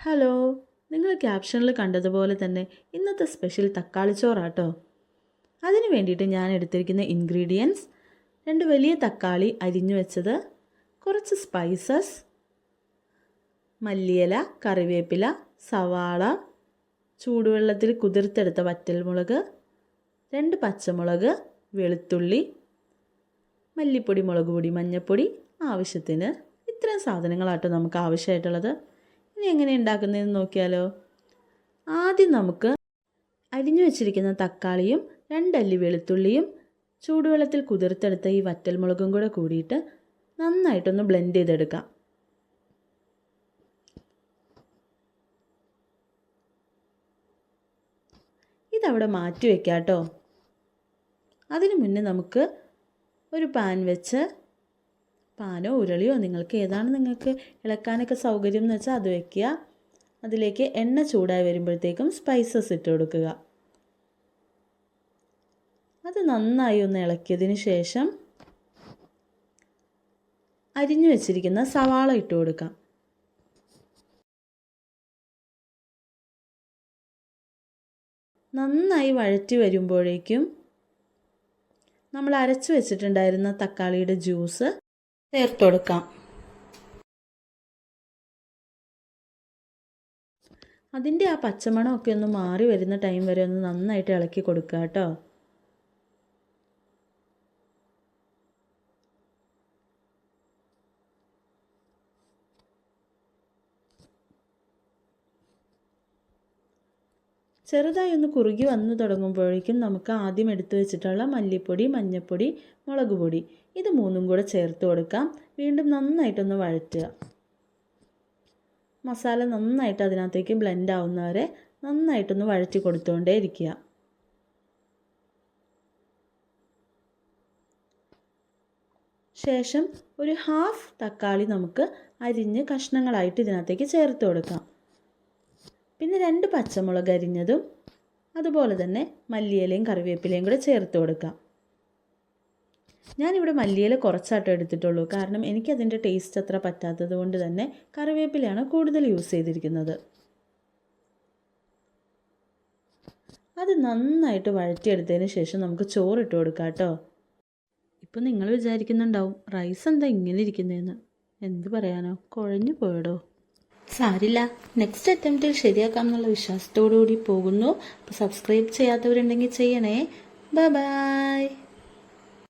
Hello നിങ്ങൾ ക്യാപ്ഷനിൽ കണ്ടതുപോലെ തന്നെ ഇന്നത്തെ സ്പെഷ്യൽ തക്കാളി ചോറാട്ടോ. അതിന് വേണ്ടിയിട്ട് ഞാൻ എടുത്തിരിക്കുന്ന ഇൻഗ്രീഡിയൻസ് രണ്ട് വലിയ തക്കാളി അരിഞ്ഞു വെച്ചത് കുറച്ച് സ്പൈസസ് മല്ലിയില കറിവേപ്പില സവാള ചൂടുവെള്ളത്തിൽ കുതിർത്തെടുത്ത വറ്റൽമുളക് രണ്ട് പച്ചമുളക് വെളുത്തുള്ളി മല്ലിപ്പൊടി മുളക് പൊടി മഞ്ഞൾപ്പൊടി ആവശ്യത്തിന്. ഇത്രയും സാധനങ്ങളാട്ടോ നമുക്ക് ആവശ്യമായിട്ടുള്ളത്. ഇനി എങ്ങനെ ഉണ്ടാക്കുന്നതെന്ന് നോക്കിയാലോ? ആദ്യം നമുക്ക് അരിഞ്ഞു വെച്ചിരിക്കുന്ന തക്കാളിയും രണ്ടല്ലി വെളുത്തുള്ളിയും ചൂടുവെള്ളത്തിൽ കുതിർത്തെടുത്ത ഈ വറ്റൽമുളകും കൂടെ കൂടിയിട്ട് നന്നായിട്ടൊന്ന് ബ്ലെൻഡ് ചെയ്തെടുക്കാം. ഇതവിടെ മാറ്റി വെക്കാട്ടോ. കേട്ടോ അതിനു മുന്നേ നമുക്ക് ഒരു പാൻ വെച്ച് പാനോ ഉരുളിയോ നിങ്ങൾക്ക് ഏതാണ് നിങ്ങൾക്ക് ഇളക്കാനൊക്കെ സൗകര്യം എന്ന് വെച്ചാൽ അത് വെക്കുക. അതിലേക്ക് എണ്ണ ചൂടായി വരുമ്പോഴത്തേക്കും സ്പൈസസ് ഇട്ട് കൊടുക്കുക. അത് നന്നായി ഒന്ന് ഇളക്കിയതിന് ശേഷം അരിഞ്ഞു വെച്ചിരിക്കുന്ന സവാള ഇട്ട് കൊടുക്കാം നന്നായി വഴറ്റി വരുമ്പോഴേക്കും നമ്മൾ അരച്ചു വെച്ചിട്ടുണ്ടായിരുന്ന തക്കാളിയുടെ ജ്യൂസ് ചേർത്ത് കൊടുക്കാം അതിന്റെ ആ പച്ചമണമൊക്കെ ഒന്ന് മാറി വരുന്ന ടൈം വരെ ഒന്ന് നന്നായിട്ട് ഇളക്കി കൊടുക്കുക കേട്ടോ. ചെറുതായി ഒന്ന് കുറുകി വന്നു തുടങ്ങുമ്പോഴേക്കും നമുക്ക് ആദ്യം എടുത്തു വെച്ചിട്ടുള്ള മല്ലിപ്പൊടി മഞ്ഞൾപ്പൊടി മുളക് പൊടി ഇത് മൂന്നും കൂടെ ചേർത്ത് കൊടുക്കാം. വീണ്ടും നന്നായിട്ടൊന്ന് വഴറ്റുക. മസാല നന്നായിട്ട് അതിനകത്തേക്ക് ബ്ലെൻഡ് ആവുന്നവരെ നന്നായിട്ടൊന്ന് വഴറ്റി കൊടുത്തുകൊണ്ടേ ഇരിക്കുക. ശേഷം ഒരു ഹാഫ് തക്കാളി നമുക്ക് അരിഞ്ഞ് കഷ്ണങ്ങളായിട്ട് ഇതിനകത്തേക്ക് ചേർത്ത് കൊടുക്കാം. പിന്നെ രണ്ട് പച്ചമുളക് അരിഞ്ഞതും അതുപോലെ തന്നെ മല്ലിയിലയും കറിവേപ്പിലയും കൂടെ ചേർത്ത് കൊടുക്കാം. ഞാനിവിടെ മല്ലിയില കുറച്ചായിട്ട് എടുത്തിട്ടുള്ളൂ. കാരണം എനിക്കതിന്റെ ടേസ്റ്റ് അത്ര പറ്റാത്തത് കൊണ്ട് തന്നെ കറിവേപ്പിലയാണ് കൂടുതൽ യൂസ് ചെയ്തിരിക്കുന്നത്. അത് നന്നായിട്ട് വഴറ്റിയെടുത്തതിന് ശേഷം നമുക്ക് ചോറിട്ട് കൊടുക്കാം കേട്ടോ. ഇപ്പം നിങ്ങൾ വിചാരിക്കുന്നുണ്ടാവും റൈസ് എന്താ ഇങ്ങനെ ഇരിക്കുന്നതെന്ന് എന്ത് പറയാനോ? കുഴഞ്ഞു പോയടോ. സാരില്ല. നെക്സ്റ്റ് അറ്റംപ്റ്റിൽ ശരിയാക്കാം എന്നുള്ള വിശ്വാസത്തോടു കൂടി പോകുന്നു. അപ്പോൾ സബ്സ്ക്രൈബ് ചെയ്യാത്തവരുണ്ടെങ്കിൽ ചെയ്യണേ. ബൈ